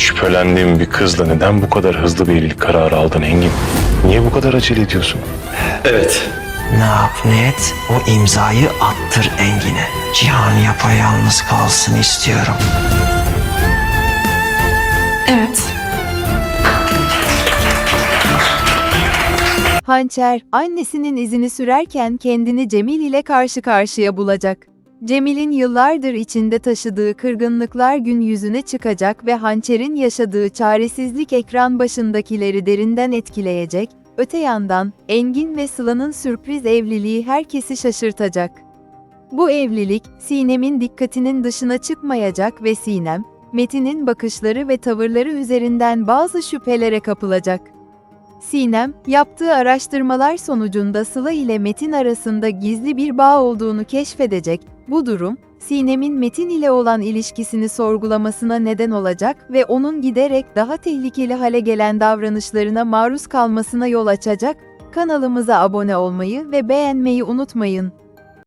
Şüphelendiğim bir kızla neden bu kadar hızlı bir evlilik kararı aldın Engin? Niye bu kadar acele ediyorsun? Evet. Ne yap ne et o imzayı attır Engin'e. Cihan yapayalnız kalsın istiyorum. Evet. Hançer, annesinin izini sürerken kendini Cemil ile karşı karşıya bulacak. Cemil'in yıllardır içinde taşıdığı kırgınlıklar gün yüzüne çıkacak ve Hançer'in yaşadığı çaresizlik ekran başındakileri derinden etkileyecek. Öte yandan Engin ve Sıla'nın sürpriz evliliği herkesi şaşırtacak. Bu evlilik Sinem'in dikkatinin dışına çıkmayacak ve Sinem, Metin'in bakışları ve tavırları üzerinden bazı şüphelere kapılacak. Sinem, yaptığı araştırmalar sonucunda Sıla ile Metin arasında gizli bir bağ olduğunu keşfedecek. Bu durum, Sinem'in Metin ile olan ilişkisini sorgulamasına neden olacak ve onun giderek daha tehlikeli hale gelen davranışlarına maruz kalmasına yol açacak. Kanalımıza abone olmayı ve beğenmeyi unutmayın.